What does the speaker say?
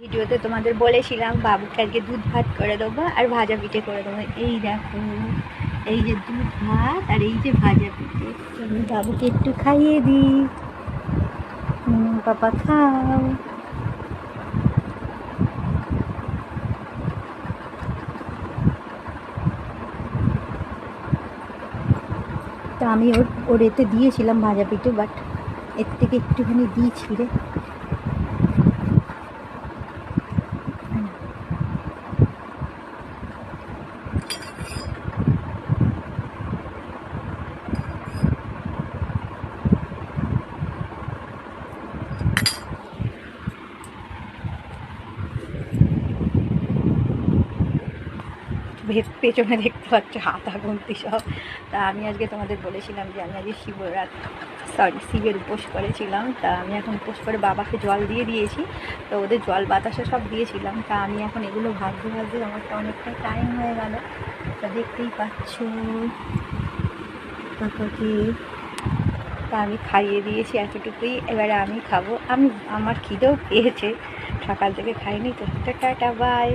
ভিডিওতে তোমাদের বলেছিলাম, বাবুকে আজকে দুধ ভাত করে দেবো আর ভাজা পিঠে করে দেবো। এই দেখো, এই যে দুধ ভাত আর এই যে ভাজা পিঠে। তো আমি বাবুকে একটু খাইয়ে দিই। পাপা খাও। তা আমি ওর ওর এতে দিয়েছিলাম ভাজা পিঠে বাট এর থেকে একটুখানি দিয়েছি রে। পেছনে দেখতে পাচ্ছ, হাতা গুনতি সব তা আমি আজকে তোমাদের বলেছিলাম যে আমি আজকে শিবরাত সরি শিবের উপোস করেছিলাম। তা আমি এখন উপোস করে বাবাকে জল দিয়ে দিয়েছি। তো ওদের জল বাতাসে সব দিয়েছিলাম। তা আমি এখন এগুলো ভাজতে ভাজতে আমার তো অনেকটা টাইম হয়ে গেল। তা দেখতেই পাচ্ছ। কাকাকে তা আমি খাইয়ে দিয়েছি এতটুকুই। এবারে আমি খাব। আমি আমার খিদেও পেয়েছে। সকাল থেকে খাইনি। তো টাটা বাই